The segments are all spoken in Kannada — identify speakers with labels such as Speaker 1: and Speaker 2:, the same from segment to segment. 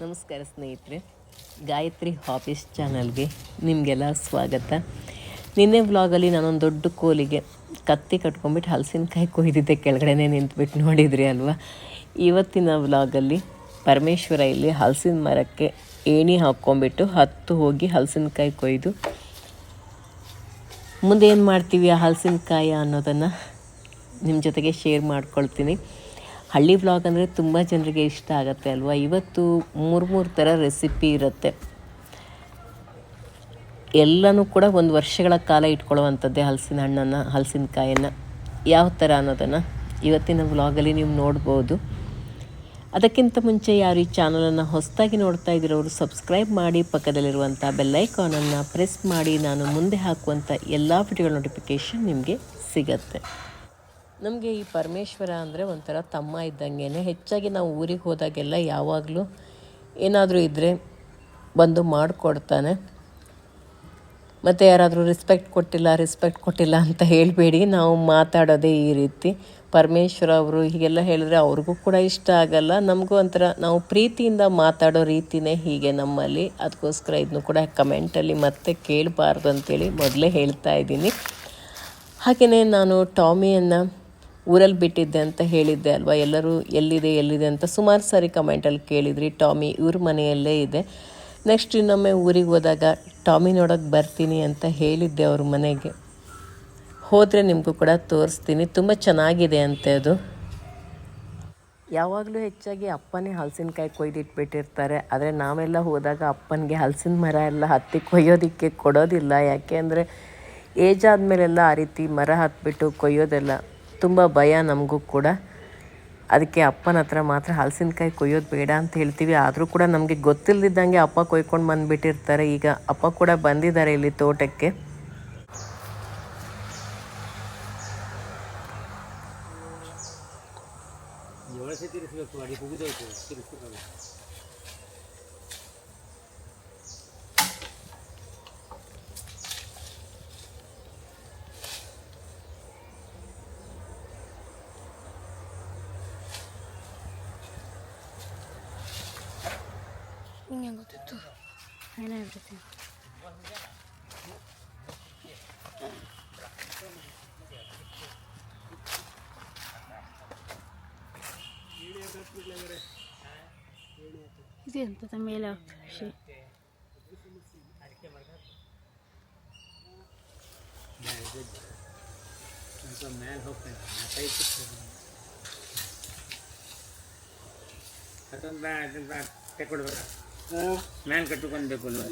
Speaker 1: ನಮಸ್ಕಾರ ಸ್ನೇಹಿತರೆ, ಗಾಯತ್ರಿ ಹಾಬೀಸ್ ಚಾನಲ್ಗೆ ನಿಮಗೆಲ್ಲ ಸ್ವಾಗತ. ನಿನ್ನೆ ವ್ಲಾಗಲ್ಲಿ ನಾನೊಂದು ದೊಡ್ಡ ಕೋಲಿಗೆ ಕತ್ತಿ ಕಟ್ಕೊಂಡ್ಬಿಟ್ಟು ಹಲಸಿನಕಾಯಿ ಕೊಯ್ದಿದ್ದೆ, ಕೆಳಗಡೆನೇ ನಿಂತ್ಬಿಟ್ಟು ನೋಡಿದ್ರಿ ಅಲ್ವಾ? ಇವತ್ತಿನ ವ್ಲಾಗಲ್ಲಿ ಪರಮೇಶ್ವರ ಇಲ್ಲಿ ಹಲಸಿನ ಮರಕ್ಕೆ ಏಣಿ ಹಾಕ್ಕೊಂಬಿಟ್ಟು ಹತ್ತು ಹೋಗಿ ಹಲಸಿನಕಾಯಿ ಕೊಯ್ದು ಮುಂದೆ ಏನು ಮಾಡ್ತೀವಿ ಆ ಹಲಸಿನಕಾಯಿ ಅನ್ನೋದನ್ನು ನಿಮ್ಮ ಜೊತೆಗೆ ಶೇರ್ ಮಾಡ್ಕೊಳ್ತೀನಿ. ಹಳ್ಳಿ ವ್ಲಾಗ್ ಅಂದರೆ ತುಂಬ ಜನರಿಗೆ ಇಷ್ಟ ಆಗುತ್ತೆ ಅಲ್ವಾ? ಇವತ್ತು ಮೂರು ಮೂರು ಥರ ರೆಸಿಪಿ ಇರುತ್ತೆ. ಎಲ್ಲನೂ ಕೂಡ ಒಂದು ವರ್ಷಗಳ ಕಾಲ ಇಟ್ಕೊಳ್ಳುವಂಥದ್ದೇ ಹಲಸಿನ ಹಣ್ಣನ್ನು, ಹಲಸಿನಕಾಯನ್ನು. ಯಾವ ಥರ ಅನ್ನೋದನ್ನು ಇವತ್ತಿನ ವ್ಲಾಗಲ್ಲಿ ನೀವು ನೋಡ್ಬೋದು. ಅದಕ್ಕಿಂತ ಮುಂಚೆ ಯಾರು ಈ ಚಾನಲನ್ನು ಹೊಸದಾಗಿ ನೋಡ್ತಾ ಇದ್ದಿರೋರು ಸಬ್ಸ್ಕ್ರೈಬ್ ಮಾಡಿ, ಪಕ್ಕದಲ್ಲಿರುವಂಥ ಬೆಲ್ಲೈಕಾನನ್ನು ಪ್ರೆಸ್ ಮಾಡಿ, ನಾನು ಮುಂದೆ ಹಾಕುವಂಥ ಎಲ್ಲ ವಿಡಿಯೋ ನೋಟಿಫಿಕೇಷನ್ ನಿಮಗೆ ಸಿಗತ್ತೆ. ನಮಗೆ ಈ ಪರಮೇಶ್ವರ ಅಂದರೆ ಒಂಥರ ತಮ್ಮ ಇದ್ದಂಗೆ ಹೆಚ್ಚಾಗಿ ನಾವು ಊರಿಗೆ ಹೋದಾಗೆಲ್ಲ ಯಾವಾಗಲೂ ಏನಾದರೂ ಇದ್ದರೆ ಬಂದು ಮಾಡಿಕೊಡ್ತಾನೆ. ಮತ್ತು ಯಾರಾದರೂ ರೆಸ್ಪೆಕ್ಟ್ ಕೊಟ್ಟಿಲ್ಲ ರೆಸ್ಪೆಕ್ಟ್ ಕೊಟ್ಟಿಲ್ಲ ಅಂತ ಹೇಳಬೇಡಿ. ನಾವು ಮಾತಾಡೋದೇ ಈ ರೀತಿ. ಪರಮೇಶ್ವರ ಅವರು ಹೀಗೆಲ್ಲ ಹೇಳಿದ್ರೆ ಅವ್ರಿಗೂ ಕೂಡ ಇಷ್ಟ ಆಗಲ್ಲ. ನಮಗೂ ಒಂಥರ ನಾವು ಪ್ರೀತಿಯಿಂದ ಮಾತಾಡೋ ರೀತಿನೇ ಹೀಗೆ ನಮ್ಮಲ್ಲಿ. ಅದಕ್ಕೋಸ್ಕರ ಇದನ್ನು ಕೂಡ ಕಮೆಂಟಲ್ಲಿ ಮತ್ತೆ ಕೇಳಬಾರ್ದು ಅಂತೇಳಿ ಮೊದಲೇ ಹೇಳ್ತಾ ಇದ್ದೀನಿ. ಹಾಗೆಯೇ ನಾನು ಟಾಮಿಯನ್ನು ಊರಲ್ಲಿ ಬಿಟ್ಟಿದ್ದೆ ಅಂತ ಹೇಳಿದ್ದೆ ಅಲ್ವಾ? ಎಲ್ಲರೂ ಎಲ್ಲಿದೆ ಎಲ್ಲಿದೆ ಅಂತ ಸುಮಾರು ಸಾರಿ ಕಮೆಂಟಲ್ಲಿ ಕೇಳಿದ್ರಿ. ಟಾಮಿ ಇವ್ರ ಮನೆಯಲ್ಲೇ ಇದೆ. ನೆಕ್ಸ್ಟ್ ಇನ್ನೊಮ್ಮೆ ಊರಿಗೆ ಹೋದಾಗ ಟಾಮಿ ನೋಡೋಕ್ಕೆ ಬರ್ತೀನಿ ಅಂತ ಹೇಳಿದ್ದೆ ಅವ್ರ ಮನೆಗೆ. ಹೋದರೆ ನಿಮಗೂ ಕೂಡ ತೋರಿಸ್ತೀನಿ. ತುಂಬ ಚೆನ್ನಾಗಿದೆ ಅಂತೆ ಅದು. ಯಾವಾಗಲೂ ಹೆಚ್ಚಾಗಿ ಅಪ್ಪನೇ ಹಲಸಿನಕಾಯಿ ಕೊಯ್ದಿಟ್ಬಿಟ್ಟಿರ್ತಾರೆ. ಆದರೆ ನಾವೆಲ್ಲ ಹೋದಾಗ ಅಪ್ಪನಿಗೆ ಹಲಸಿನ ಮರ ಎಲ್ಲ ಹತ್ತಿ ಕೊಯ್ಯೋದಕ್ಕೆ ಕೊಡೋದಿಲ್ಲ. ಯಾಕೆ ಅಂದರೆ ಏಜ್ ಆದಮೇಲೆಲ್ಲ ಆ ರೀತಿ ಮರ ಹತ್ಬಿಟ್ಟು ಕೊಯ್ಯೋದೆಲ್ಲ ತುಂಬ ಭಯ ನಮಗೂ ಕೂಡ. ಅದಕ್ಕೆ ಅಪ್ಪನ ಹತ್ರ ಮಾತ್ರ ಹಲಸಿನಕಾಯಿ ಕೊಯ್ಯೋದು ಬೇಡ ಅಂತ ಹೇಳ್ತೀವಿ. ಆದರೂ ಕೂಡ ನಮಗೆ ಗೊತ್ತಿಲ್ಲದಿದ್ದಂಗೆ ಅಪ್ಪ ಕೊಯ್ಕೊಂಡು ಬಂದುಬಿಟ್ಟಿರ್ತಾರೆ. ಈಗ ಅಪ್ಪ ಕೂಡ ಬಂದಿದ್ದಾರೆ ಇಲ್ಲಿ ತೋಟಕ್ಕೆ.
Speaker 2: ಜೋಳಸೆ ತಿರ್ಸ್ಬೇಕು ಅಡಿ ತಿರ್ಸ್ಬೇಕು
Speaker 3: ನಿಂಗೆ ಗೊತ್ತಿತ್ತು ಏನಾಗ್ಬಿಟ್ಟೈತೆ ಇದು ಎಂತದ ಮೇಲೆ ಆಗ್ತದೆ ವಿಷಯ
Speaker 2: ಸ್ವಲ್ಪ ಮೇಲೆ ಹೋಗ್ತೇನೆ ನಾಲ್ಕೈದು ಸಿಗ್ತದೆ ಅದೊಂದು मैन कटुकन कंदे मैन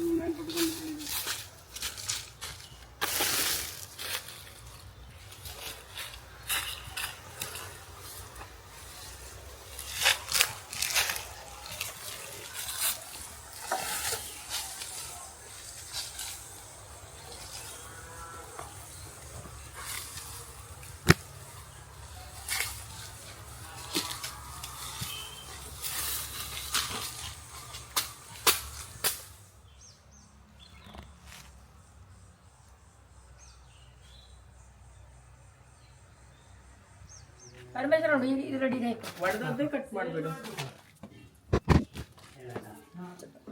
Speaker 3: ಪರಮೇಶ್ವರ ನೋಡಿ ಇದು ರೆಡಿ
Speaker 1: ಒಡೆದದ್ದೇ ಕಟ್ ಮಾಡಿಬಿಡು.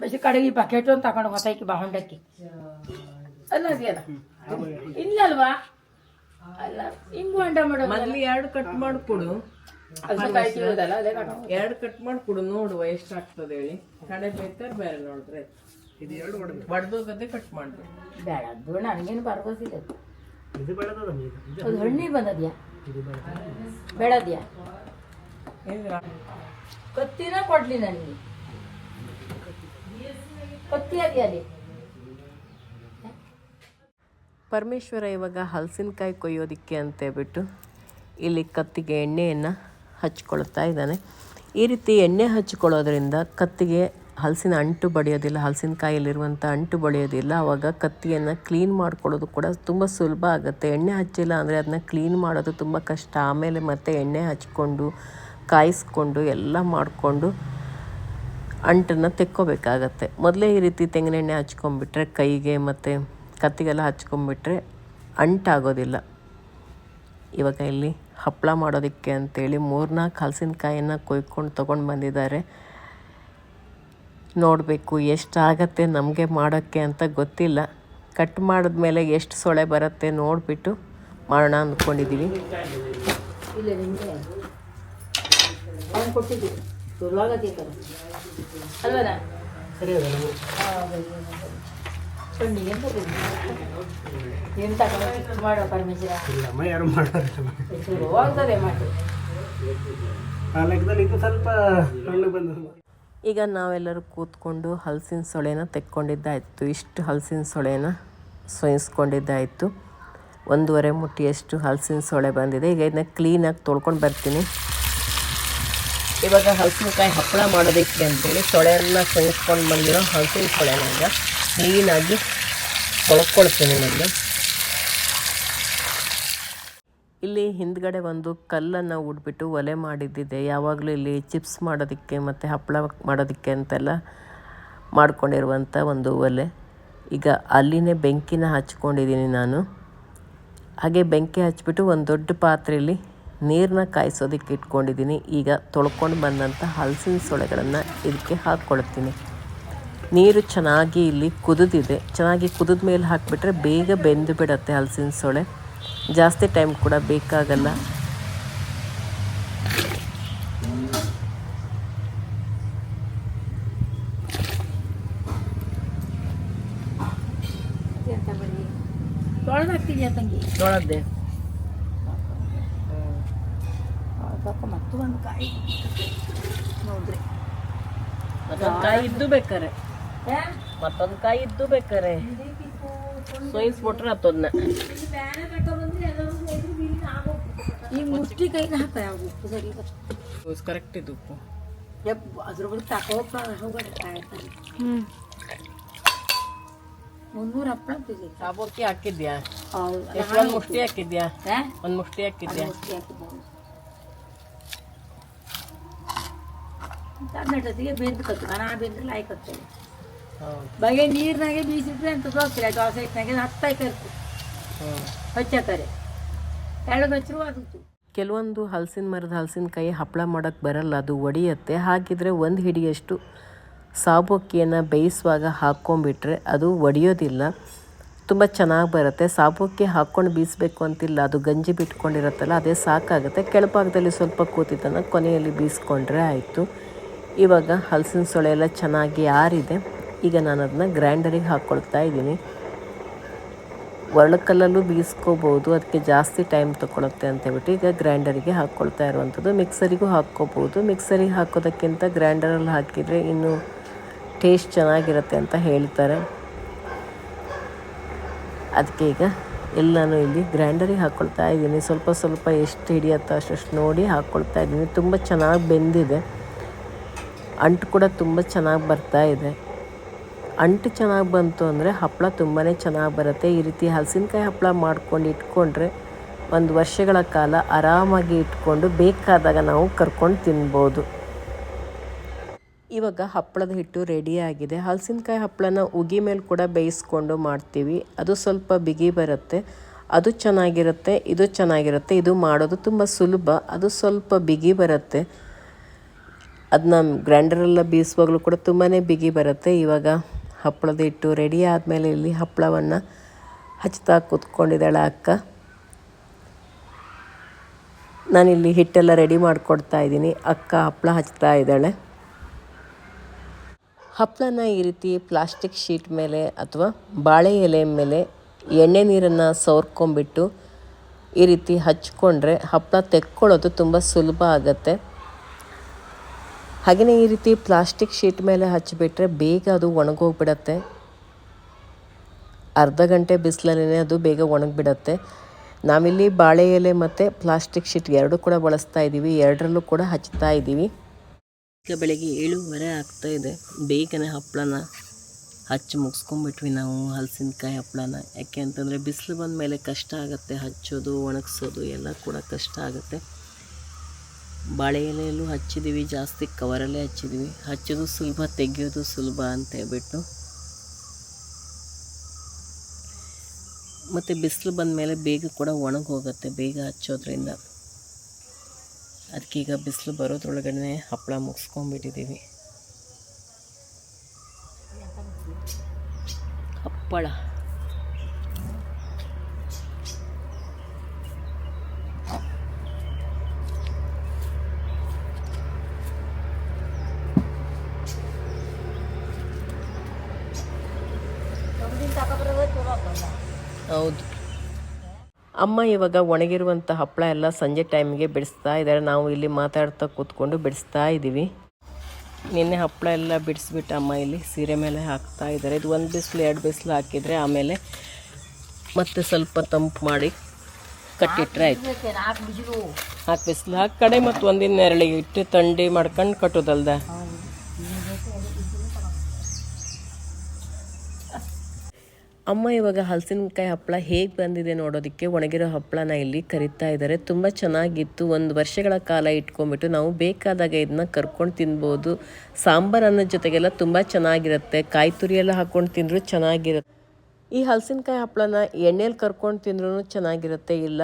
Speaker 3: ಬೇಸಿ ಕಡೆಗೆ ಬಕೆಟ್ ಒಂದು ತಗೊಂಡು ಬಾ ಬಾಹುಂಡಕ್ಕಿ ಅಲ್ಲ ಅದೆಯಲ್ಲ ಇಲ್ಲ ಅಲ್ವಾ? ಅಲ್ಲ ಹಿಂಗು ಅಂಡ ಮಾಡೋ.
Speaker 1: ಮೊದಲು ಎರಡು ಕಟ್ ಮಾಡಿಕೊಡು ಎರಡು ಕಟ್ ಮಾಡಿಕೊಡು ನೋಡುವ ಎಷ್ಟಾಗ್ತದೆ ಹೇಳಿ. ಕಡೆ ಬೇಕಾದ್ರೆ ಬೇರೆ ನೋಡಿದ್ರೆ ಇದು ಎರಡು ಒಡೆದು. ಒಡೆದೋಗದೆ ಕಟ್ ಮಾಡಬೇಕು
Speaker 3: ಬೇಡ ಅದು ನನಗೇನು
Speaker 2: ಬೆಳೆದದ
Speaker 3: ಅದು ಹಣ್ಣಿ ಬಂದದ್ಯಾ? ಬೆಳದ್ಯಾ? ಕತ್ತಿನ ಕೊಡ್ಲಿ ನನಗೆ. ಕತ್ತಿ ಅದೆಯಾ ಅಲ್ಲಿ?
Speaker 1: ಪರಮೇಶ್ವರ ಇವಾಗ ಹಲಸಿನಕಾಯಿ ಅಂತ ಹೇಳ್ಬಿಟ್ಟು ಇಲ್ಲಿ ಕತ್ತಿಗೆ ಎಣ್ಣೆಯನ್ನು ಹಚ್ಕೊಳ್ತಾ ಇದ್ದಾನೆ. ಈ ರೀತಿ ಎಣ್ಣೆ ಹಚ್ಕೊಳ್ಳೋದ್ರಿಂದ ಕತ್ತಿಗೆ ಹಲಸಿನ ಅಂಟು ಬಡಿಯೋದಿಲ್ಲ ಹಲಸಿನಕಾಯಲ್ಲಿರುವಂಥ ಅಂಟು ಬಡಿಯೋದಿಲ್ಲ. ಆವಾಗ ಕತ್ತಿಯನ್ನು ಕ್ಲೀನ್ ಮಾಡ್ಕೊಳ್ಳೋದು ಕೂಡ ತುಂಬ ಸುಲಭ ಆಗುತ್ತೆ. ಎಣ್ಣೆ ಹಚ್ಚಿಲ್ಲ ಅಂದರೆ ಅದನ್ನ ಕ್ಲೀನ್ ಮಾಡೋದು ತುಂಬ ಕಷ್ಟ. ಆಮೇಲೆ ಮತ್ತೆ ಎಣ್ಣೆ ಹಚ್ಕೊಂಡು, ಕಾಯಿಸ್ಕೊಂಡು ಎಲ್ಲ ಮಾಡಿಕೊಂಡು ಅಂಟನ್ನು ತೆಕ್ಕೋಬೇಕಾಗತ್ತೆ. ಮೊದಲೇ ಈ ರೀತಿ ತೆಂಗಿನೆಣ್ಣೆ ಹಚ್ಕೊಂಡ್ಬಿಟ್ರೆ ಕೈಗೆ ಮತ್ತು ಕತ್ತಿಗೆಲ್ಲ ಹಚ್ಕೊಂಡ್ಬಿಟ್ರೆ ಅಂಟಾಗೋದಿಲ್ಲ. ಇವಾಗ ಇಲ್ಲಿ ಹಪ್ಪಳ ಮಾಡೋದಕ್ಕೆ ಅಂತೇಳಿ ಮೂರ್ನಾಲ್ಕು ಹಲಸಿನಕಾಯನ್ನು ಕೊಯ್ಕೊಂಡು ತೊಗೊಂಡು ಬಂದಿದ್ದಾರೆ. ನೋಡಬೇಕು ಎಷ್ಟು ಆಗತ್ತೆ ನಮಗೆ ಮಾಡೋಕ್ಕೆ ಅಂತ ಗೊತ್ತಿಲ್ಲ. ಕಟ್ ಮಾಡಿದ್ಮೇಲೆ ಎಷ್ಟು ಸೊಳೆ ಬರುತ್ತೆ ನೋಡಿಬಿಟ್ಟು ಮಾಡೋಣ ಅಂದ್ಕೊಂಡಿದ್ದೀವಿ
Speaker 4: ಆ ಲೆಕ್ಕದಲ್ಲಿ ಇದು ಸ್ವಲ್ಪ ಹಣ್ಣು ಬಂದು
Speaker 1: ಈಗ ನಾವೆಲ್ಲರೂ ಕೂತ್ಕೊಂಡು ಹಲಸಿನ ಸೊಳೆನ ತೆಕ್ಕೊಂಡಿದ್ದಾಯಿತು. ಇಷ್ಟು ಹಲಸಿನ ಸೊಳೆನ ಸೋಯಿಸ್ಕೊಂಡಿದ್ದಾಯಿತು. ಒಂದೂವರೆ ಮುಟ್ಟಿಯಷ್ಟು ಹಲಸಿನ ಸೊಳೆ ಬಂದಿದೆ. ಈಗ ಇದನ್ನ ಕ್ಲೀನಾಗಿ ತೊಳ್ಕೊಂಡು ಬರ್ತೀನಿ. ಇವಾಗ ಹಲಸಿನಕಾಯಿ ಹಪ್ಪಳ ಮಾಡೋದಕ್ಕೆ ಅಂತೇಳಿ ಸೊಳೆಯನ್ನು ಸೋಯಿಸ್ಕೊಂಡು ಬಂದಿರೋ ಹಲಸಿನ ಸೊಳೆನ ಈಗ ಕ್ಲೀನಾಗಿ ತೊಳ್ಕೊಳ್ತೀನಿ ಮೊದಲು ಇಲ್ಲಿ ಹಿಂದ್ಗಡೆ ಒಂದು ಕಲ್ಲನ್ನು ಉಡ್ಬಿಟ್ಟು ಒಲೆ ಮಾಡಿದ್ದಿದೆ. ಯಾವಾಗಲೂ ಇಲ್ಲಿ ಚಿಪ್ಸ್ ಮಾಡೋದಕ್ಕೆ ಮತ್ತು ಹಪ್ಪಳ ಮಾಡೋದಕ್ಕೆ ಅಂತೆಲ್ಲ ಮಾಡ್ಕೊಂಡಿರುವಂಥ ಒಂದು ಒಲೆ. ಈಗ ಅಲ್ಲಿನೇ ಬೆಂಕಿನ ಹಚ್ಕೊಂಡಿದ್ದೀನಿ ನಾನು. ಹಾಗೆ ಬೆಂಕಿ ಹಚ್ಬಿಟ್ಟು ಒಂದು ದೊಡ್ಡ ಪಾತ್ರೆಯಲ್ಲಿ ನೀರನ್ನ ಕಾಯಿಸೋದಕ್ಕೆ ಇಟ್ಕೊಂಡಿದ್ದೀನಿ. ಈಗ ತೊಳ್ಕೊಂಡು ಬಂದಂಥ ಹಲಸಿನ ಸೊಳೆಗಳನ್ನು ಇದಕ್ಕೆ ಹಾಕ್ಕೊಳ್ತೀನಿ ನೀರು ಚೆನ್ನಾಗಿ ಇಲ್ಲಿ ಕುದಿದಿದೆ. ಚೆನ್ನಾಗಿ ಕುದಿದ ಮೇಲೆ ಹಾಕಿಬಿಟ್ರೆ ಬೇಗ ಬೆಂದು ಬಿಡತ್ತೆ ಹಲಸಿನ ಸೊಳೆ. ಜಾಸ್ತಿ ಟೈಮ್ ಕೂಡ ಬೇಕಾಗಲ್ಲ. ತೊಳೆದೆ
Speaker 3: ಮತ್ತು ಒಂದು ಕಾಯಿ ನೋಡ್ರಿ
Speaker 1: ಮತ್ತೊಂದು ಕಾಯಿ ಇದ್ದು ಬೇಕಾರೆ. ಮತ್ತೊಂದು ಕಾಯಿ ಇದ್ದು ಬೇಕಾರೆ. ಸೋಯಿಸ್ಬಿಟ್ರೆ ಅದನ್ನ
Speaker 3: ಈ ಮುಷ್ಟಿ ಕೈನ ಹಾಕ ಯಾವ ಉಪ್ಪು ಸರಿ
Speaker 1: ಕರೆಕ್ಟ್ ಇದು ಉಪ್ಪು
Speaker 3: ಯಪ್ ಅದ್ರ ಬಗ್ಗೆ ತಕೋಪ ಹೋಗೋಣ ಕಾಯ್ತಾರೆ ಮುನ್ನೂರ ಹಪ್ಪಳ ಅಂತಿದೆ
Speaker 1: ಸಾಬೋಕ್ಕಿ ಹಾಕಿದ್ಯಾ
Speaker 3: ಹೌದು
Speaker 1: ಎಷ್ಟು ಒಂದು ಮುಷ್ಟಿ ಹಾಕಿದ್ಯಾ ಒಂದು ಮುಷ್ಟಿ ಹಾಕಿದ್ಯಾ
Speaker 3: ತನ್ನ ಜೊತೆಗೆ ಬೆಂದು ಕತ್ತು ನಾ ಬೆಂದ್ರೆ ಲಾಯ್ಕ್ ಹತ್ತೇನೆ
Speaker 1: ಹೌದು
Speaker 3: ಬಗೆ ನೀರಿನಾಗೆ ಬೀಸಿಟ್ರೆ ಅಂತ ಹೋಗ್ತಿಲ್ಲ ದೋಸೆ ಹಿಟ್ಟಿನಾಗೆ ಹತ್ತಾಯಿ ಕರ್ಕು
Speaker 1: ಹ್ಞೂ ಕೆಲವೊಂದು ಹಲಸಿನ ಮರದ ಹಲಸಿನಕಾಯಿ ಹಪ್ಪಳ ಮಾಡೋಕ್ಕೆ ಬರಲ್ಲ, ಅದು ಒಡೆಯುತ್ತೆ. ಹಾಗಿದ್ರೆ ಒಂದು ಹಿಡಿಯಷ್ಟು ಸಾಬೋಕಿಯನ್ನು ಬೇಯಿಸುವಾಗ ಹಾಕ್ಕೊಂಬಿಟ್ರೆ ಅದು ಒಡೆಯೋದಿಲ್ಲ. ತುಂಬ ಚೆನ್ನಾಗಿ ಬರುತ್ತೆ. ಸಾಬೋಕಿ ಹಾಕ್ಕೊಂಡು ಬೀಸಬೇಕು ಅಂತಿಲ್ಲ, ಅದು ಗಂಜಿ ಬಿಟ್ಕೊಂಡಿರುತ್ತಲ್ಲ, ಅದೇ ಸಾಕಾಗುತ್ತೆ. ಕೆಳಭಾಗದಲ್ಲಿ ಸ್ವಲ್ಪ ಕೂತಿದ್ದನ್ನು ಕೊನೆಯಲ್ಲಿ ಬೀಸ್ಕೊಂಡ್ರೆ ಆಯಿತು. ಇವಾಗ ಹಲಸಿನ ಸೊಳೆ ಎಲ್ಲ ಚೆನ್ನಾಗಿ ಆರಿದೆ. ಈಗ ನಾನು ಅದನ್ನ ಗ್ರೈಂಡರಿಗೆ ಹಾಕ್ಕೊಳ್ತಾ ಇದ್ದೀನಿ. ಒರಳಕಲ್ಲಲ್ಲೂ ಬೀಸ್ಕೋಬೋದು, ಅದಕ್ಕೆ ಜಾಸ್ತಿ ಟೈಮ್ ತೊಗೊಳುತ್ತೆ ಅಂತ ಹೇಳ್ಬಿಟ್ಟು ಈಗ ಗ್ರೈಂಡರಿಗೆ ಹಾಕ್ಕೊಳ್ತಾ ಇರುವಂಥದ್ದು. ಮಿಕ್ಸರಿಗೂ ಹಾಕ್ಕೋಬೋದು. ಮಿಕ್ಸರಿಗೆ ಹಾಕೋದಕ್ಕಿಂತ ಗ್ರೈಂಡರಲ್ಲಿ ಹಾಕಿದರೆ ಇನ್ನೂ ಟೇಸ್ಟ್ ಚೆನ್ನಾಗಿರುತ್ತೆ ಅಂತ ಹೇಳ್ತಾರೆ. ಅದಕ್ಕೆ ಈಗ ಎಲ್ಲನೂ ಇಲ್ಲಿ ಗ್ರೈಂಡರಿಗೆ ಹಾಕ್ಕೊಳ್ತಾ ಇದ್ದೀನಿ. ಸ್ವಲ್ಪ ಸ್ವಲ್ಪ ಎಷ್ಟು ಹಿಡಿಯುತ್ತೋ ಅಷ್ಟು ನೋಡಿ ಹಾಕ್ಕೊಳ್ತಾ ಇದ್ದೀನಿ. ತುಂಬ ಚೆನ್ನಾಗಿ ಬೆಂದಿದೆ. ಅಂಟು ಕೂಡ ತುಂಬ ಚೆನ್ನಾಗಿ ಬರ್ತಾ ಇದೆ. ಅಂಟು ಚೆನ್ನಾಗಿ ಬಂತು ಅಂದರೆ ಹಪ್ಪಳ ತುಂಬಾ ಚೆನ್ನಾಗಿ ಬರುತ್ತೆ. ಈ ರೀತಿ ಹಲಸಿನಕಾಯಿ ಹಪ್ಪಳ ಮಾಡ್ಕೊಂಡು ಇಟ್ಕೊಂಡ್ರೆ ಒಂದು ವರ್ಷಗಳ ಕಾಲ ಆರಾಮಾಗಿ ಇಟ್ಕೊಂಡು ಬೇಕಾದಾಗ ನಾವು ಕರ್ಕೊಂಡು ತಿನ್ಬೋದು. ಇವಾಗ ಹಪ್ಪಳದ ಹಿಟ್ಟು ರೆಡಿಯಾಗಿದೆ ಹಲಸಿನಕಾಯಿ ಹಪ್ಪಳನ ಉಗಿ ಮೇಲೆ ಕೂಡ ಬೇಯಿಸ್ಕೊಂಡು ಮಾಡ್ತೀವಿ. ಅದು ಸ್ವಲ್ಪ ಬಿಗಿ ಬರುತ್ತೆ. ಅದು ಚೆನ್ನಾಗಿರುತ್ತೆ, ಇದು ಚೆನ್ನಾಗಿರುತ್ತೆ, ಇದು ಮಾಡೋದು ತುಂಬ ಸುಲಭ. ಅದು ಸ್ವಲ್ಪ ಬಿಗಿ ಬರುತ್ತೆ. ಅದನ್ನ ಗ್ರೈಂಡರೆಲ್ಲ ಬೀಸುವಾಗಲೂ ಕೂಡ ತುಂಬಾ ಬಿಗಿ ಬರುತ್ತೆ. ಇವಾಗ ಹಪ್ಪಳದ ಹಿಟ್ಟು ರೆಡಿ ಆದಮೇಲೆ ಇಲ್ಲಿ ಹಪ್ಪಳವನ್ನು ಹಚ್ತಾ ಕೂತ್ಕೊಂಡಿದ್ದಾಳೆ ಅಕ್ಕ. ನಾನಿಲ್ಲಿ ಹಿಟ್ಟೆಲ್ಲ ರೆಡಿ ಮಾಡಿಕೊಡ್ತಾ ಇದ್ದೀನಿ. ಅಕ್ಕ ಹಪ್ಪಳ ಹಚ್ತಾ ಇದ್ದಾಳೆ. ಹಪ್ಪಳನ ಈ ರೀತಿ ಪ್ಲಾಸ್ಟಿಕ್ ಶೀಟ್ ಮೇಲೆ ಅಥವಾ ಬಾಳೆ ಎಲೆ ಮೇಲೆ ಎಣ್ಣೆ ನೀರನ್ನು ಸವರ್ಕೊಂಬಿಟ್ಟು ಈ ರೀತಿ ಹಚ್ಕೊಂಡ್ರೆ ಹಪ್ಪಳ ತೆಕ್ಕೊಳ್ಳೋದು ತುಂಬ ಸುಲಭ ಆಗುತ್ತೆ. ಹಾಗೆಯೇ ಈ ರೀತಿ ಪ್ಲಾಸ್ಟಿಕ್ ಶೀಟ್ ಮೇಲೆ ಹಚ್ಚಿಬಿಟ್ರೆ ಬೇಗ ಅದು ಒಣಗೋಗ್ಬಿಡತ್ತೆ. ಅರ್ಧ ಗಂಟೆ ಬಿಸಿಲಲ್ಲೇ ಅದು ಬೇಗ ಒಣಗಿಬಿಡತ್ತೆ. ನಾವಿಲ್ಲಿ ಬಾಳೆ ಎಲೆ ಮತ್ತು ಪ್ಲಾಸ್ಟಿಕ್ ಶೀಟ್ ಎರಡೂ ಕೂಡ ಬಳಸ್ತಾ ಇದ್ದೀವಿ. ಎರಡರಲ್ಲೂ ಕೂಡ ಹಚ್ತಾ ಇದ್ದೀವಿ. ಈಗ ಬೆಳಗ್ಗೆ ಏಳುವರೆ ಆಗ್ತಾ ಇದೆ. ಬೇಗನೆ ಹಪ್ಪಳನ ಹಚ್ಚಿ ಮುಗಿಸ್ಕೊಂಬಿಟ್ವಿ ನಾವು, ಹಲಸಿನಕಾಯಿ ಹಪ್ಪಳನ. ಯಾಕೆ ಅಂತಂದರೆ ಬಿಸಿಲು ಬಂದ ಮೇಲೆ ಕಷ್ಟ ಆಗುತ್ತೆ. ಹಚ್ಚೋದು, ಒಣಗಿಸೋದು ಎಲ್ಲ ಕೂಡ ಕಷ್ಟ ಆಗುತ್ತೆ. ಬಾಳೆ ಎಲೆಯಲ್ಲೂ ಹಚ್ಚಿದ್ದೀವಿ, ಜಾಸ್ತಿ ಕವರಲ್ಲೇ ಹಚ್ಚಿದ್ದೀವಿ. ಹಚ್ಚೋದು ಸುಲಭ, ತೆಗೆಯೋದು ಸುಲಭ ಅಂತ ಹೇಳ್ಬಿಟ್ಟು. ಮತ್ತು ಬಿಸಿಲು ಬಂದ ಮೇಲೆ ಬೇಗ ಕೂಡ ಒಣಗೋಗುತ್ತೆ, ಬೇಗ ಹಚ್ಚೋದ್ರಿಂದ. ಅದಕ್ಕೀಗ ಬಿಸಿಲು ಬರೋದ್ರೊಳಗಡೆ ಹಪ್ಪಳ ಮುಗಿಸ್ಕೊಂಡ್ಬಿಟ್ಟಿದ್ದೀವಿ. ಹಪ್ಪಳ. ಅಮ್ಮ ಇವಾಗ ಒಣಗಿರುವಂಥ ಹಪ್ಪಳ ಎಲ್ಲ ಸಂಜೆ ಟೈಮಿಗೆ ಬಿಡಿಸ್ತಾ ಇದ್ದಾರೆ. ನಾವು ಇಲ್ಲಿ ಮಾತಾಡ್ತಾ ಕೂತ್ಕೊಂಡು ಬಿಡಿಸ್ತಾ ಇದ್ದೀವಿ ನಿನ್ನೆ ಹಪ್ಪಳ ಎಲ್ಲ ಬಿಡಿಸ್ಬಿಟ್ಟು ಅಮ್ಮ ಇಲ್ಲಿ ಸೀರೆ ಮೇಲೆ ಹಾಕ್ತಾ ಇದ್ದಾರೆ. ಇದು ಒಂದು ಬಿಸಿಲು ಎರಡು ಬಿಸಿಲು ಹಾಕಿದರೆ ಆಮೇಲೆ ಮತ್ತೆ ಸ್ವಲ್ಪ ತಂಪು ಮಾಡಿ ಕಟ್ಟಿಟ್ರೆ ಆಯಿತು. ಹಾಕಿ ಬಿಸಿಲು ಹಾಕಿ ಕಡೆ ಮತ್ತು ಒಂದಿನ ನೆರಳಿಗೆ ಇಟ್ಟು ತಂಡಿ ಮಾಡ್ಕೊಂಡು ಕಟ್ಟೋದಲ್ದ? ಅಮ್ಮ ಇವಾಗ ಹಲಸಿನಕಾಯಿ ಹಪ್ಪಳ ಹೇಗೆ ಬಂದಿದೆ ನೋಡೋದಕ್ಕೆ ಒಣಗಿರೋ ಹಪ್ಪಳನ ಇಲ್ಲಿ ಕರಿತಾ ಇದ್ದಾರೆ. ತುಂಬ ಚೆನ್ನಾಗಿತ್ತು. ಒಂದು ವರ್ಷಗಳ ಕಾಲ ಇಟ್ಕೊಂಡ್ಬಿಟ್ಟು ನಾವು ಬೇಕಾದಾಗ ಇದನ್ನ ಕರ್ಕೊಂಡು ತಿನ್ಬೋದು. ಸಾಂಬಾರನ್ನ ಜೊತೆಗೆಲ್ಲ ತುಂಬ ಚೆನ್ನಾಗಿರುತ್ತೆ. ಕಾಯಿ ತುರಿ ಎಲ್ಲ ಹಾಕ್ಕೊಂಡು ತಿಂದರೂ ಚೆನ್ನಾಗಿರುತ್ತೆ. ಈ ಹಲಸಿನಕಾಯಿ ಹಪ್ಪಳನ ಎಣ್ಣೆಯಲ್ಲಿ ಕರ್ಕೊಂಡು ತಿಂದ್ರೂ ಚೆನ್ನಾಗಿರುತ್ತೆ. ಇಲ್ಲ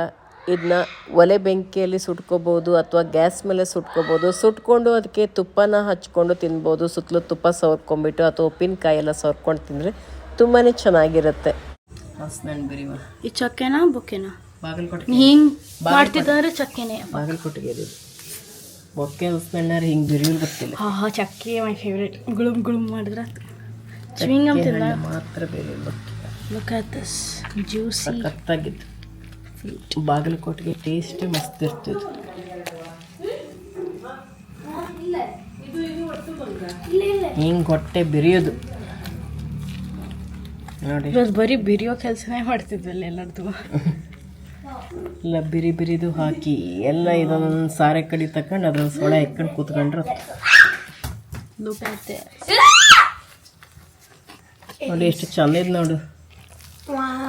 Speaker 1: ಇದನ್ನ ಒಲೆ ಬೆಂಕಿಯಲ್ಲಿ ಸುಟ್ಕೋಬೋದು ಅಥವಾ ಗ್ಯಾಸ್ ಮೇಲೆ ಸುಟ್ಕೋಬೋದು. ಸುಟ್ಕೊಂಡು ಅದಕ್ಕೆ ತುಪ್ಪನ ಹಚ್ಕೊಂಡು ತಿನ್ಬೋದು. ಸುತ್ತಲೂ ತುಪ್ಪ ಸವರ್ಕೊಂಬಿಟ್ಟು ಅಥವಾ ಉಪ್ಪಿನಕಾಯಿ ಎಲ್ಲ ಸವರ್ಕೊಂಡು ತಿಂದರೆ ತುಂಬಾ ಚೆನ್ನಾಗಿರುತ್ತೆ.
Speaker 5: ಈ ಚಕ್ಕೆನಾ ಬೊಕ್ಕೆನಾ?
Speaker 1: ಬಾಗಲಕೋಟೆ
Speaker 5: ಹಿಂಗ್ ಮಾಡ್ತಿದ್ದಂದ್ರೆ ಚಕ್ಕೆನೆ.
Speaker 1: ಬಾಗಲಕೋಟೆಗೆ ಇದು ಬೊಕ್ಕೆ ಹಸ್ನಣ್ಣಾರು ಹಿಂಗೆ ಬಿರಿಯಲ್ ಗೊತ್ತಿಲ್ಲ
Speaker 5: ಹಾ ಹಾ ಚಕ್ಕೆ ಮೈ ಫೇವ್ರೇಟ್ ಗುಳುಮ್ ಗುಳುಮ್ ಮಾಡಿದ್ರೆ ಚ್ವಿಂಗಮ್ ತಿಂದ
Speaker 1: ಹಣ್ಣು ಮಾತ್ರ ಬೇರೆ ಗೊತ್ತಿಲ್ಲ
Speaker 5: ಲುಕ್ ಅಟ್ ದಿಸ್ ಜ್ಯೂಸಿ
Speaker 1: ಸಖತ್ತಾಗಿತ್ತು. ಬಾಗಲಕೋಟೆಗೆ ಟೇಸ್ಟ್ ಮಸ್ತ್ ಇರ್ತದೆ. ಹಿಂಗೆ ಹೊಟ್ಟೆ ಬಿರಿಯೋದು. ನೋಡಿ.
Speaker 5: ಇವತ್ತು ಬರೀ ಬಿರಿಯೋ ಕೆಲಸನೇ ಮಾಡ್ತಿದ್ವಲ್ಲ ಎಲ್ಲರದು.
Speaker 1: ಎಲ್ಲ ಬಿರಿ ಬಿರಿದು ಹಾಕಿ ಎಲ್ಲ ಇದೊಂದು ಸಾರೆ ಕಡಿ ತಕೊಂಡು ಅದ್ರ ಸೊಳೆ ಇಟ್ಕೊಂಡು ಕೂತ್ಕೊಂಡ್ರೆ. ನೋಡಿ ಎಷ್ಟು ಚಂದ ಇದೆ ನೋಡು.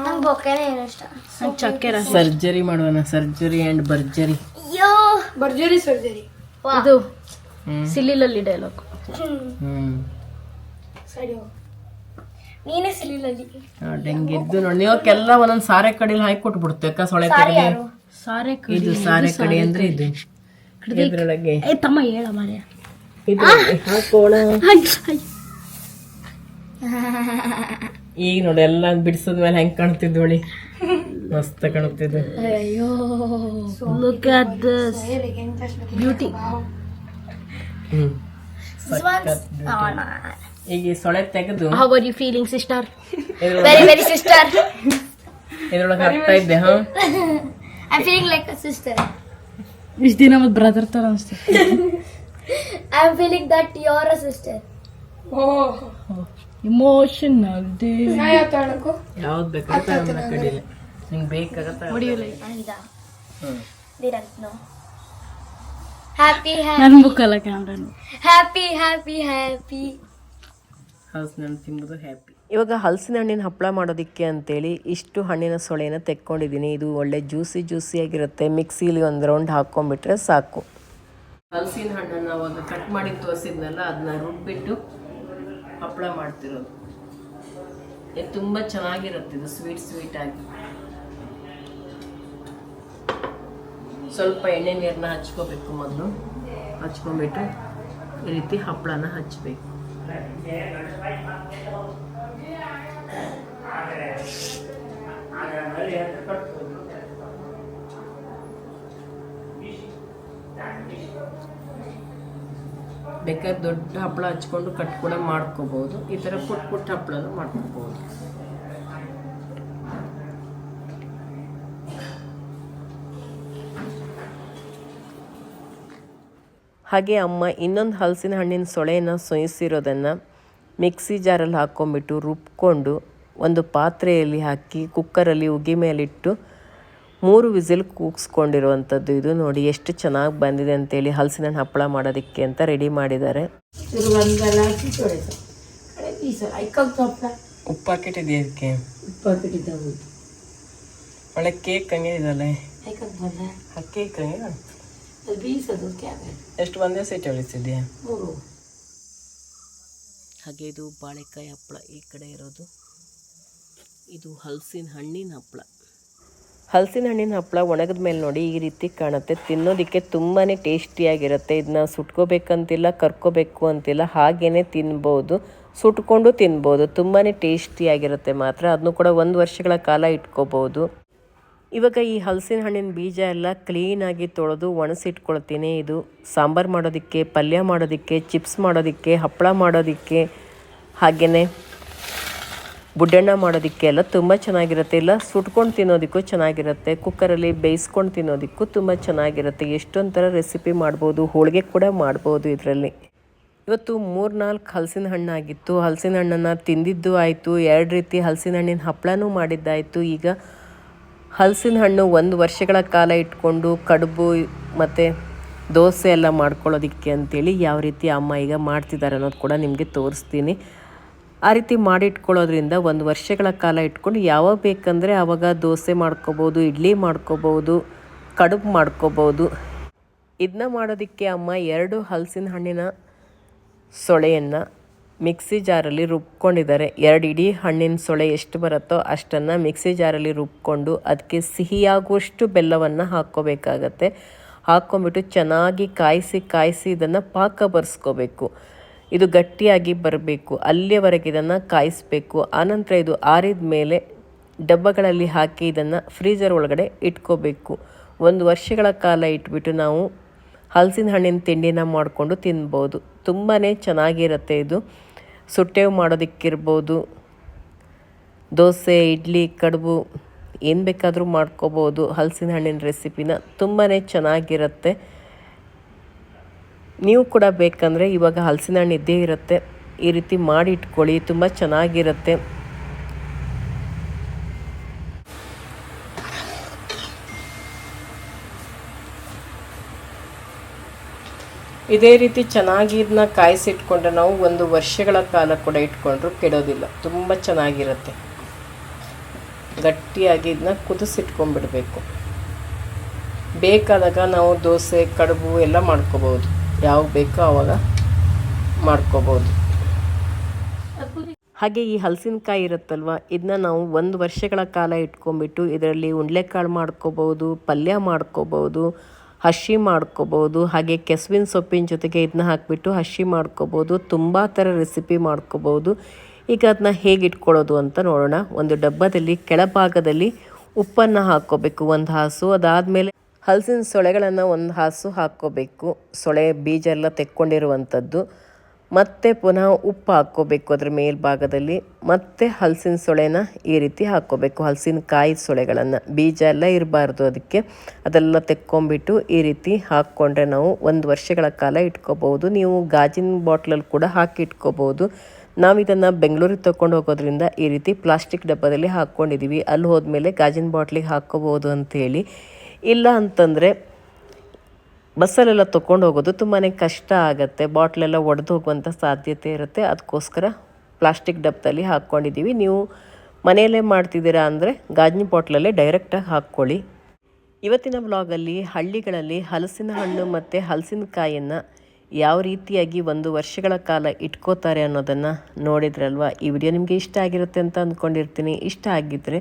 Speaker 5: ನಂಗೆ ಚಕ್ಕೆ ರಸ.
Speaker 1: ಸರ್ಜರಿ ಮಾಡುವನ ಸರ್ಜರಿ ಅಂಡ್ ಬರ್ಜರಿ
Speaker 5: ಸರ್ಜರಿ.
Speaker 1: ಅದು
Speaker 5: ಸಿಲಿಲಲ್ಲಿ ಡೈಲಾಗ್
Speaker 1: ಹ್ಮ್.
Speaker 6: ನೀನೇ ಸಿಲಿಲಲ್ಲಿ
Speaker 1: ಡೆಂಗಿದ್ದು ನೋಡಿ. ನೀವಕ್ಕೆಲ್ಲ ಒಂದೊಂದು ಸಾರೆ ಕಡಿ ಹಾಕಿ ಕೊಟ್ಬಿಡ್ತು ಅಕ್ಕ ಸೊಳೆ ತೆಗೆದು
Speaker 5: ಸಾರೆ
Speaker 1: ಇದು ಸಾರೆ ಕಡಿ ಅಂದ್ರೆ ಇದು ಇದ್ರೊಳಗೆ.
Speaker 5: ಏ ತಮ್ಮ ಹೇಳ ಮಾರ್ಯ
Speaker 1: ಇದು ಹಾಕೋಣ. ಈಗ ನೋಡಿ ಎಲ್ಲ ಬಿಡಿಸಿದ್ಮೇಲೆ ಹೆಂಗ್ ಕಾಣ್ತಿದ್ವಳಿ ಮಸ್ತ್ ಕಾಣುತ್ತಿದ್ದು
Speaker 5: ಅಯ್ಯೋ. Look at this
Speaker 1: beauty hmm. ಈಗ ಸೊಳೆ ತೆಗೆದು
Speaker 5: how are you feeling sister
Speaker 6: very very sister
Speaker 1: ಇದ್ರೊಳಗೆ ಹಾಕ್ತಾ ಇದ್ದೆ ಹಾ
Speaker 6: I feeling like a sister
Speaker 5: ಇಷ್ಟು ದಿನ ಮತ್ತೆ ಬ್ರದರ್ ತರ ಅನಿಸ್ತು.
Speaker 6: I am feeling that you are a sister
Speaker 5: emotional day
Speaker 1: ಯಾವ್ದು ಬೇಕಾಗುತ್ತೆ ನಮ್ಮ ಕಡಿಲೆ ನಿಂಗೆ ಬೇಕಾಗತ್ತ
Speaker 6: ನೋ ಹ್ಯಾಪಿ
Speaker 5: ನನ್ನ ಬುಕ್? ಅಲ್ಲ ಕ್ಯಾಮ್ರಾ
Speaker 6: ಹ್ಯಾಪಿ ಹ್ಯಾಪಿ ಹ್ಯಾಪಿ
Speaker 1: ಹಲಸಿನ ಹಣ್ಣು ತಿಂಬುದು ಹ್ಯಾಪಿ ಇವಾಗ ಹಲಸಿನ ಹಣ್ಣಿನ ಹಪ್ಪಳ ಮಾಡೋದಕ್ಕೆ ಅಂತೇಳಿ ಇಷ್ಟು ಹಣ್ಣಿನ ಸೊಳೆನ ತೆಕ್ಕೊಂಡಿದ್ದೀನಿ. ಇದು ಒಳ್ಳೆ ಜ್ಯೂಸಿ ಜ್ಯೂಸಿ ಆಗಿರುತ್ತೆ. ಮಿಕ್ಸಿಲಿ ಒಂದು ರೌಂಡ್ ಹಾಕ್ಕೊಂಡ್ಬಿಟ್ರೆ ಸಾಕು. ಹಲಸಿನ ಹಣ್ಣನ್ನು ಅವಾಗ ಕಟ್ ಮಾಡಿ ತೋರಿಸಿದ್ನಲ್ಲ ಅದನ್ನ ರುಬ್ಬಿಟ್ಟು ಹಪ್ಪಳ ಮಾಡ್ತಿರೋದು. ಇದು ತುಂಬ ಚೆನ್ನಾಗಿರುತ್ತೆ ಇದು ಸ್ವೀಟ್ ಸ್ವೀಟ್ ಆಗಿ. ಸ್ವಲ್ಪ ಎಣ್ಣೆ ನೀರನ್ನ ಹಚ್ಕೋಬೇಕು ಮೊದಲು. ಹಚ್ಕೊಂಡ್ಬಿಟ್ಟು ಈ ರೀತಿ ಹಪ್ಪಳನ ಹಚ್ಚಬೇಕು ಬೇಕಾದ್ರೆ ದೊಡ್ಡ ಹಪ್ಪಳ ಹಚ್ಕೊಂಡು ಕಟ್ ಕೂಡ ಮಾಡ್ಕೋಬಹುದು ಈ ಥರ ಪುಟ್ ಪುಟ್ಟ ಹಪ್ಪಳನು ಮಾಡ್ಕೋಬಹುದು ಹಾಗೆ ಅಮ್ಮ ಇನ್ನೊಂದು ಹಲಸಿನ ಹಣ್ಣಿನ ಸೊಳೆಯನ್ನ ಸೊಯಿಸಿರೋದನ್ನು ಮಿಕ್ಸಿ ಜಾರಲ್ಲಿ ಹಾಕ್ಕೊಂಬಿಟ್ಟು ರುಬ್ಕೊಂಡು ಒಂದು ಪಾತ್ರೆಯಲ್ಲಿ ಹಾಕಿ ಕುಕ್ಕರಲ್ಲಿ ಉಗಿ ಮೇಲಿಟ್ಟು ಮೂರು ವಿಸಿಲ್ ಕೂಗಿಸ್ಕೊಂಡಿರುವಂಥದ್ದು ಇದು ನೋಡಿ ಎಷ್ಟು ಚೆನ್ನಾಗಿ ಬಂದಿದೆ ಅಂತೇಳಿ ಹಲಸಿನ ಹಣ್ಣು ಹಪ್ಪಳ ಮಾಡೋದಕ್ಕೆ ಅಂತ ರೆಡಿ ಮಾಡಿದ್ದಾರೆ. ಉಪ್ಪು ಪ್ಯಾಕೆಟ್ ಇದೆ ಇದಕ್ಕೆ ಒಳ್ಳೆ ಕೇಕ್ ಹಂಗೆ ಇದಲ್ಲ ಕೇಕ್ ಹಂಗೆ.
Speaker 3: ಅದು ಬೀಸೋದು
Speaker 1: ಎಷ್ಟು ಒಂದೇ ಸೈಟ್ ಉಳಿಸಿದ್ಯಾ
Speaker 3: ಮೂರು
Speaker 1: ಹಾಗೆ ಇದು ಬಾಳೆಕಾಯಿ ಹಪ್ಪಳ ಈ ಕಡೆ ಇರೋದು. ಇದು ಹಲಸಿನ ಹಣ್ಣಿನ ಹಪ್ಪಳ. ಹಲಸಿನ ಹಣ್ಣಿನ ಹಪ್ಪಳ ಒಣಗಿದ ಮೇಲೆ ನೋಡಿ ಈ ರೀತಿ ಕಾಣುತ್ತೆ. ತಿನ್ನೋದಕ್ಕೆ ತುಂಬಾ ಟೇಸ್ಟಿಯಾಗಿರುತ್ತೆ. ಇದನ್ನ ಸುಟ್ಕೋಬೇಕಂತಿಲ್ಲ ಕರ್ಕೋಬೇಕು ಅಂತಿಲ್ಲ ಹಾಗೇ ತಿನ್ಬೋದು ಸುಟ್ಕೊಂಡು ತಿನ್ಬೋದು. ತುಂಬಾ ಟೇಸ್ಟಿಯಾಗಿರುತ್ತೆ ಮಾತ್ರ. ಅದನ್ನು ಕೂಡ ಒಂದು ವರ್ಷಗಳ ಕಾಲ ಇಟ್ಕೋಬೋದು. ಇವಾಗ ಈ ಹಲಸಿನ ಹಣ್ಣಿನ ಬೀಜ ಎಲ್ಲ ಕ್ಲೀನಾಗಿ ತೊಳೆದು ಒಣಸಿಟ್ಕೊಳ್ತೀನಿ. ಇದು ಸಾಂಬಾರು ಮಾಡೋದಕ್ಕೆ, ಪಲ್ಯ ಮಾಡೋದಕ್ಕೆ ಚಿಪ್ಸ್ ಮಾಡೋದಕ್ಕೆ, ಹಪ್ಪಳ ಮಾಡೋದಕ್ಕೆ ಹಾಗೆಯೇ ಬುಡ್ಡೆಣ್ಣ ಮಾಡೋದಕ್ಕೆ ಎಲ್ಲ ತುಂಬ ಚೆನ್ನಾಗಿರುತ್ತೆ. ಇಲ್ಲ, ಸುಟ್ಕೊಂಡು ತಿನ್ನೋದಕ್ಕೂ ಚೆನ್ನಾಗಿರುತ್ತೆ. ಕುಕ್ಕರಲ್ಲಿ ಬೇಯಿಸ್ಕೊಂಡು ತಿನ್ನೋದಕ್ಕೂ ತುಂಬ ಚೆನ್ನಾಗಿರುತ್ತೆ. ಎಷ್ಟೊಂಥರ ಥರ ರೆಸಿಪಿ ಮಾಡ್ಬೋದು, ಹೋಳಿಗೆ ಕೂಡ ಮಾಡ್ಬೋದು ಇದರಲ್ಲಿ. ಇವತ್ತು ಮೂರು ನಾಲ್ಕು ಹಲಸಿನ ಹಣ್ಣಾಗಿತ್ತು ಹಲಸಿನ ಹಣ್ಣನ್ನು ತಿಂದಿದ್ದು ಆಯಿತು. ಎರಡು ರೀತಿ ಹಲಸಿನ ಹಣ್ಣಿನ ಹಪ್ಪಳನೂ ಮಾಡಿದ್ದಾಯಿತು. ಈಗ ಹಲಸಿನ ಹಣ್ಣು ಒಂದು ವರ್ಷಗಳ ಕಾಲ ಇಟ್ಕೊಂಡು ಕಡುಬು ಮತ್ತು ದೋಸೆ ಎಲ್ಲ ಮಾಡ್ಕೊಳ್ಳೋದಕ್ಕೆ ಅಂತೇಳಿ ಯಾವ ರೀತಿ ಅಮ್ಮ ಈಗ ಮಾಡ್ತಿದ್ದಾರೆ ಅನ್ನೋದು ಕೂಡ ನಿಮಗೆ ತೋರಿಸ್ತೀನಿ. ಆ ರೀತಿ ಮಾಡಿಟ್ಕೊಳ್ಳೋದ್ರಿಂದ ಒಂದು ವರ್ಷಗಳ ಕಾಲ ಇಟ್ಕೊಂಡು ಯಾವಾಗ ಬೇಕಂದರೆ ಆವಾಗ ದೋಸೆ ಮಾಡ್ಕೋಬೋದು, ಇಡ್ಲಿ ಮಾಡ್ಕೋಬೋದು, ಕಡುಬು ಮಾಡ್ಕೋಬೋದು. ಇದನ್ನ ಮಾಡೋದಕ್ಕೆ ಅಮ್ಮ ಎರಡು ಹಲಸಿನ ಹಣ್ಣಿನ ಸೊಳೆಯನ್ನು ಮಿಕ್ಸಿ ಜಾರಲ್ಲಿ ರುಬ್ಕೊಂಡಿದ್ದಾರೆ. ಎರಡು ಇಡೀ ಹಣ್ಣಿನ ಸೊಳೆ ಎಷ್ಟು ಬರುತ್ತೋ ಅಷ್ಟನ್ನು ಮಿಕ್ಸಿ ಜಾರಲ್ಲಿ ರುಬ್ಕೊಂಡು ಅದಕ್ಕೆ ಸಿಹಿಯಾಗುವಷ್ಟು ಬೆಲ್ಲವನ್ನು ಹಾಕ್ಕೋಬೇಕಾಗತ್ತೆ. ಹಾಕ್ಕೊಂಬಿಟ್ಟು ಚೆನ್ನಾಗಿ ಕಾಯಿಸಿ ಕಾಯಿಸಿ ಇದನ್ನು ಪಾಕ ಬರೆಸ್ಕೋಬೇಕು. ಇದು ಗಟ್ಟಿಯಾಗಿ ಬರಬೇಕು. ಅಲ್ಲಿಯವರೆಗೆ ಇದನ್ನು ಕಾಯಿಸಬೇಕು. ಆನಂತರ ಇದು ಆರಿದ ಮೇಲೆ ಡಬ್ಬಗಳಲ್ಲಿ ಹಾಕಿ ಇದನ್ನು ಫ್ರೀಜರ್ ಒಳಗಡೆ ಇಟ್ಕೋಬೇಕು. ಒಂದು ವರ್ಷಗಳ ಕಾಲ ಇಟ್ಬಿಟ್ಟು ನಾವು ಹಲಸಿನ ಹಣ್ಣಿನ ತಿಂಡಿನ ಮಾಡಿಕೊಂಡು ತಿನ್ಬೋದು. ತುಂಬಾ ಚೆನ್ನಾಗಿರುತ್ತೆ ಇದು. ಸುಟ್ಟೇವು ಮಾಡೋದಕ್ಕಿರ್ಬೋದು. ದೋಸೆ, ಇಡ್ಲಿ, ಕಡುಬು, ಏನು ಬೇಕಾದರೂ ಮಾಡ್ಕೋಬೋದು. ಹಲಸಿನ ಹಣ್ಣಿನ ರೆಸಿಪಿನ ತುಂಬಾ ಚೆನ್ನಾಗಿರುತ್ತೆ. ನೀವು ಕೂಡ ಬೇಕಂದರೆ ಇವಾಗ ಹಲಸಿನ ಹಣ್ಣು ಇದ್ದೇ ಇರುತ್ತೆ. ಈ ರೀತಿ ಮಾಡಿ ಇಟ್ಕೊಳ್ಳಿ, ತುಂಬ ಚೆನ್ನಾಗಿರುತ್ತೆ. ಇದೇ ರೀತಿ ಚೆನ್ನಾಗಿ ಇದನ್ನ ಕಾಯಿಸಿಟ್ಕೊಂಡ್ರೆ ನಾವು ಒಂದು ವರ್ಷಗಳ ಕಾಲ ಕೂಡ ಇಟ್ಕೊಂಡ್ರು ಕೆಡೋದಿಲ್ಲ. ತುಂಬ ಚೆನ್ನಾಗಿರುತ್ತೆ. ಗಟ್ಟಿಯಾಗಿ ಇದನ್ನ ಕುದಿಸಿಟ್ಕೊಂಡ್ಬಿಡ್ಬೇಕು. ಬೇಕಾದಾಗ ನಾವು ದೋಸೆ, ಕಡುಬು ಎಲ್ಲ ಮಾಡ್ಕೋಬೋದು. ಯಾವಾಗ ಬೇಕೋ ಆವಾಗ ಮಾಡ್ಕೋಬೋದು. ಹಾಗೆ ಈ ಹಲಸಿನಕಾಯಿ ಇರುತ್ತಲ್ವ, ಇದನ್ನ ನಾವು ಒಂದು ವರ್ಷಗಳ ಕಾಲ ಇಟ್ಕೊಂಡ್ಬಿಟ್ಟು ಇದರಲ್ಲಿ ಉಂಡ್ಲೆಕಾಳು ಮಾಡ್ಕೋಬೋದು, ಪಲ್ಯ ಮಾಡ್ಕೋಬೋದು ಹಸಿ ಮಾಡ್ಕೋಬೋದು, ಹಾಗೆ ಕೆಸುವಿನ ಸೊಪ್ಪಿನ ಜೊತೆಗೆ ಇದನ್ನ ಹಾಕಿಬಿಟ್ಟು ಹಸಿ ಮಾಡ್ಕೋಬೋದು, ತುಂಬ ಥರ ರೆಸಿಪಿ ಮಾಡ್ಕೋಬೋದು. ಈಗ ಅದನ್ನ ಹೇಗೆ ಇಟ್ಕೊಳ್ಳೋದು ಅಂತ ನೋಡೋಣ. ಒಂದು ಡಬ್ಬದಲ್ಲಿ, ಕೆಳಭಾಗದಲ್ಲಿ ಉಪ್ಪನ್ನು ಹಾಕ್ಕೋಬೇಕು, ಒಂದು ಹಾಸು. ಅದಾದಮೇಲೆ ಹಲಸಿನ ಸೊಳೆಗಳನ್ನು ಒಂದು ಹಾಸು ಹಾಕ್ಕೋಬೇಕು. ಸೊಳೆ ಬೀಜ ಎಲ್ಲ ತೆಕ್ಕೊಂಡಿರುವಂಥದ್ದು ಮತ್ತೆ ಪುನಃ ಉಪ್ಪು ಹಾಕ್ಕೋಬೇಕು ಅದರ ಮೇಲ್ಭಾಗದಲ್ಲಿ. ಮತ್ತೆ ಹಲಸಿನ ಸೊಳೆನ ಈ ರೀತಿ ಹಾಕ್ಕೋಬೇಕು. ಹಲಸಿನಕಾಯಿ ಸೊಳೆಗಳನ್ನು ಬೀಜ ಎಲ್ಲ ಇರಬಾರ್ದು ಅದಕ್ಕೆ. ಅದೆಲ್ಲ ತೆಕ್ಕೊಂಬಿಟ್ಟು ಈ ರೀತಿ ಹಾಕ್ಕೊಂಡ್ರೆ ನಾವು ಒಂದು ವರ್ಷಗಳ ಕಾಲ ಇಟ್ಕೋಬಹುದು. ನೀವು ಗಾಜಿನ ಬಾಟ್ಲಲ್ಲಿ ಕೂಡ ಹಾಕಿ ಇಟ್ಕೋಬಹುದು. ನಾವು ಇದನ್ನು ಬೆಂಗಳೂರಿಗೆ ತೊಗೊಂಡು ಹೋಗೋದ್ರಿಂದ ಈ ರೀತಿ ಪ್ಲಾಸ್ಟಿಕ್ ಡಬ್ಬದಲ್ಲಿ ಹಾಕ್ಕೊಂಡಿದ್ದೀವಿ ಅಲ್ಲಿ ಹೋದ್ಮೇಲೆ ಗಾಜಿನ ಬಾಟ್ಲಿಗೆ ಹಾಕ್ಕೋಬೋದು ಅಂಥೇಳಿ ಇಲ್ಲ ಅಂತಂದರೆ ಬಸ್ಸಲ್ಲೆಲ್ಲ ತೊಗೊಂಡು ಹೋಗೋದು ತುಂಬಾ ಕಷ್ಟ ಆಗುತ್ತೆ. ಬಾಟ್ಲೆಲ್ಲ ಒಡೆದು ಹೋಗುವಂಥ ಸಾಧ್ಯತೆ ಇರುತ್ತೆ. ಅದಕ್ಕೋಸ್ಕರ ಪ್ಲಾಸ್ಟಿಕ್ ಡಬ್ಬದಲ್ಲಿ ಹಾಕ್ಕೊಂಡಿದ್ದೀವಿ ನೀವು ಮನೆಯಲ್ಲೇ ಮಾಡ್ತಿದ್ದೀರಾ ಅಂದರೆ ಗಾಜಿನ ಬಾಟ್ಲಲ್ಲೇ ಡೈರೆಕ್ಟಾಗಿ ಹಾಕ್ಕೊಳ್ಳಿ. ಇವತ್ತಿನ ವ್ಲಾಗಲ್ಲಿ ಹಳ್ಳಿಗಳಲ್ಲಿ ಹಲಸಿನ ಹಣ್ಣು ಮತ್ತು ಹಲಸಿನಕಾಯನ್ನು ಯಾವ ರೀತಿಯಾಗಿ ಒಂದು ವರ್ಷಗಳ ಕಾಲ ಇಟ್ಕೋತಾರೆ ಅನ್ನೋದನ್ನು ನೋಡಿದ್ರಲ್ವ? ಈ ವಿಡಿಯೋ ನಿಮಗೆ ಇಷ್ಟ ಆಗಿರುತ್ತೆ ಅಂತ ಅಂದ್ಕೊಂಡಿರ್ತೀನಿ. ಇಷ್ಟ ಆಗಿದ್ದರೆ